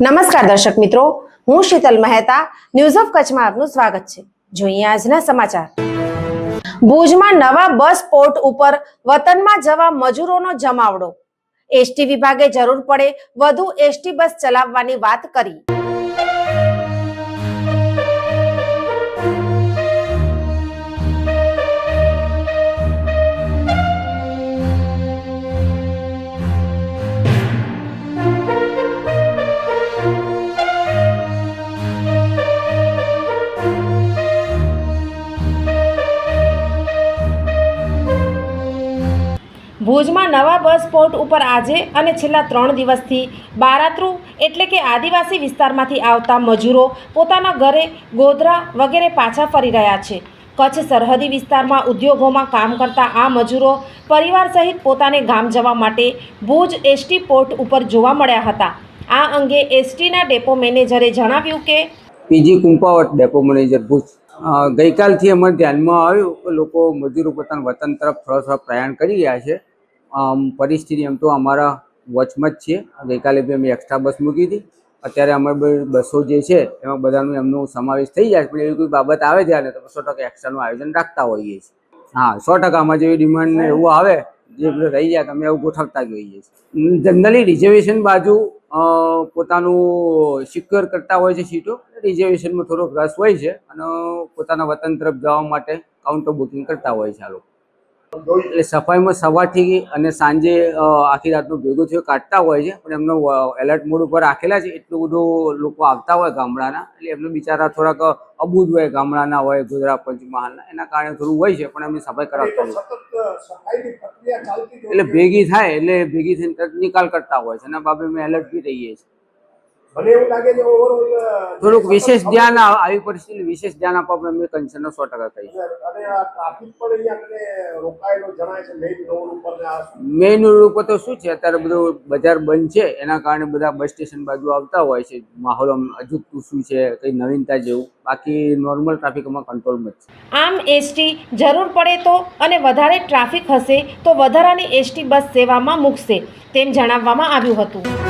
નમસ્કાર દર્શક મિત્રો, હું શીતલ મહેતા ન્યૂઝ ઓફ કચ્છમાં આપનું સ્વાગત છે. જોઈએ આજના સમાચાર. ભુજમાં નવા બસ પોર્ટ ઉપર વતનમાં જવા મજૂરોનો જમાવડો. એસટી વિભાગે જરૂર પડે વધુ એસટી બસ ચલાવવાની વાત કરી. ભુજમાં નવા બસ પોર્ટ ઉપર આજે અને છેલ્લા ત્રણ દિવસથી બારાત્રુ એટલે કે આદિવાસી વિસ્તારમાંથી આવતા મજૂરો પોતાના ઘરે ગોધરા વગેરે પાછા ફરી રહ્યા છે. કચ્છ સરહદી વિસ્તારમાં ઉદ્યોગોમાં કામ કરતા આ મજૂરો પરિવાર સહિત પોતાને ગામ જવા માટે ભુજ એસટી પોર્ટ ઉપર જોવા મળ્યા હતા. આ અંગે એસટીના ડેપો મેનેજરે જણાવ્યું કે PG Kumpavat depot manager Bhuj ગઈકાલથી અમારે ધ્યાનમાં આવ્યું કે લોકો મજૂરો પોતાના વતન તરફ થોડા થોડા પ્રયાણ કરી રહ્યા છે. પરિસ્થિતિ એમ તો અમારા વચમાં જ છે. ગઈકાલે બી અમે એક્સ્ટ્રા બસ મૂકી હતી. અત્યારે અમે બસો જે છે, એમાં બધાનું એમનો સમાવેશ થઈ જાય પણ એવી કોઈ બાબત આવે ત્યારે તો સો ટકા એક્સ્ટ્રાનું આયોજન રાખતા હોઈએ છીએ. હા, સો ટકા આમાં જેવી ડિમાન્ડ ને એવું આવે, જે રહી જાય તો અમે એવું ગોઠવતા જ હોઈએ છીએ. જનરલી રિઝર્વેશન બાજુ પોતાનું સિક્યોર કરતા હોય છે સીટો. રિઝર્વેશનમાં થોડોક રસ હોય છે અને પોતાના વતન તરફ જવા માટે કાઉન્ટર બુકિંગ કરતા હોય છે આ લોકો. એટલે સફાઈમાં સવારથી અને સાંજે આખી રાતનું ભેગું થયું કાઢતા હોય છે પણ એમનો એલર્ટ મોડ ઉપર રાખેલા છે એટલું બધું લોકો આવતા હોય ગામડાના એટલે એમને બિચારા થોડાક અબૂજ હોય ગામડાના હોય ગુજરાત પંચમહાલના એના કારણે થોડું હોય છે પણ એમની સફાઈ કરાવતા હોય એટલે ભેગી થાય એટલે ભેગી થઈને નિકાલ કરતા હોય છે એના બાબતે અમે એલર્ટ બી રહીએ છીએ. મને એવું લાગે છે ઓવરઓલ થોડુંક વિશેષ ધ્યાન આવી પરિસ્થિતિ વિશેષ ધ્યાન આપવા પણ અમે કન્સર્ન સો ટકા કહીએ અને આ ટ્રાફિક પણ અહીંયા કને રોકાયેલો જણાય છે મેઇન રોડ ઉપર મેઇન રોડ ઉપર તો શું છે અત્યારે બધું બજાર બંધ છે એના કારણે બધા બસ સ્ટેશન બાજુ આવતા હોય છે માહોલ અજુકતું શું છે કંઈ નવીનતા જેવું. બાકી નોર્મલ ટ્રાફિકમાં કંટ્રોલમાં છે. આમ એસટી જરૂર પડે તો અને વધારે ટ્રાફિક હશે તો વધારાની એસટી બસ સેવામાં મૂકશે તેમ જણાવવામાં આવ્યું હતું.